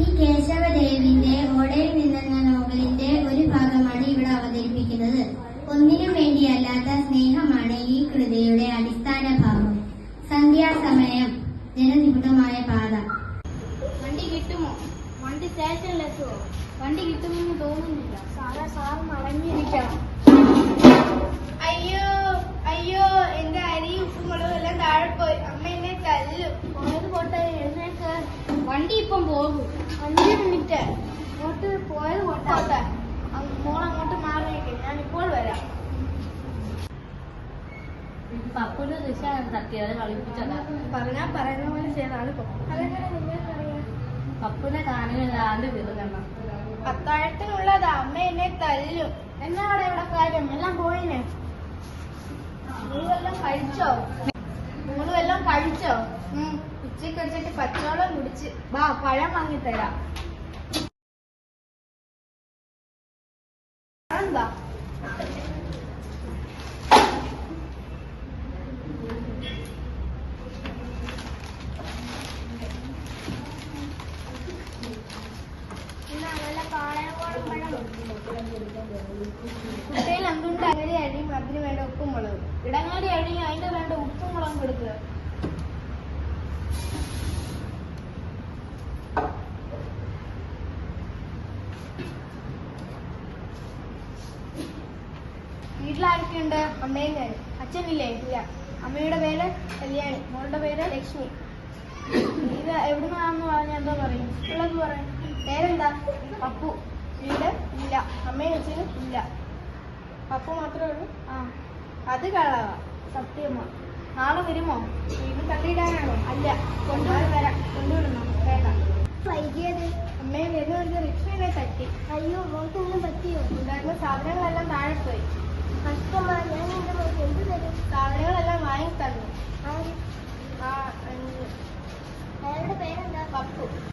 ഈ കേശവദേവിന്റെ ഓടയിൽ നിന്നെന്ന നോവലിന്റെ ഒരു ഭാഗമാണ് ഇവിടെ അവതരിപ്പിക്കുന്നത്. ഒന്നിനു വേണ്ടിയല്ലാത്ത സ്നേഹമാണ് ഈ കൃതിയുടെ അടിസ്ഥാന ഭാവം സന്ധ്യാസമയം ജനനിബിഡമായ പാത. വണ്ടി കിട്ടുമോ? വണ്ടി സ്റ്റേഷനിലെത്തുമോ വണ്ടി കിട്ടുമെന്ന് തോന്നുന്നില്ല. സാറേ സാർ മടങ്ങിയിരിക്കണം അയ്യോ അയ്യോ എന്റെ അരി ഉപ്പുമുളകും എല്ലാം താഴെ പോയി അമ്മ എന്നെ തല്ലും പോയത് പോട്ടെ എഴുന്നേക്ക് വണ്ടി ഇപ്പം പോകും. അഞ്ച് മിനിറ്റ് അങ്ങോട്ട് പോയത് പോട്ടെ മോൾ അങ്ങോട്ട് മാറിയേക്ക്. ഞാൻ ഇപ്പോൾ വരാം പപ്പുന് ദിശ തട്ടിയത് കളിപ്പിച്ചതാ. പറഞ്ഞാ പറയുന്ന പോലെ ചെയ്താണ് പപ്പുനെ അമ്മ എന്നെ തല്ലും. എന്നാ അവിടെ ഇവിടെ കാര്യം? എല്ലാം പോയിനെ? നീ വല്ലതും കഴിച്ചോ? കഴിച്ചോ? ഉച്ചയ്ക്ക് ഉച്ചയ്ക്ക് പച്ചവെള്ളം കുടിച്ച്. വാ പഴം വാങ്ങിത്തരാം എന്താ കുട്ടയിൽ എന്തുണ്ട് വീട്ടിലാരൊക്കെയുണ്ട്? അമ്മയും ഞാൻ അച്ഛനില്ലേ ഇല്ല. അമ്മയുടെ പേര് കല്യാണി. മോളുടെ പേര് ലക്ഷ്മി. ഇത് എവിടുന്നാന്ന് പറഞ്ഞാൽ എന്താ പറയും. ഉള്ളത് പറയും. പേരെന്താ? പപ്പു. വീട് ഇല്ല. അമ്മയും അച്ഛനും ഇല്ല. പപ്പു മാത്രമേ ഉള്ളൂ? ആ. അത് കളവാ. സത്യമാ. നാളെ വരുമോ? വീട് തള്ളിയിടാനാണോ അല്ല. കൊണ്ടുപോയി വരാം കൊണ്ടുവിടണോ. വേണ്ട. വൈകിയത്? അമ്മയെ വരുന്ന ലക്ഷ്മിയെ തട്ടി. അയ്യോ മോൾക്കൊന്നും പറ്റിയോ? ഉണ്ടായിരുന്ന സാധനങ്ങളെല്ലാം താഴെ പോയി. customer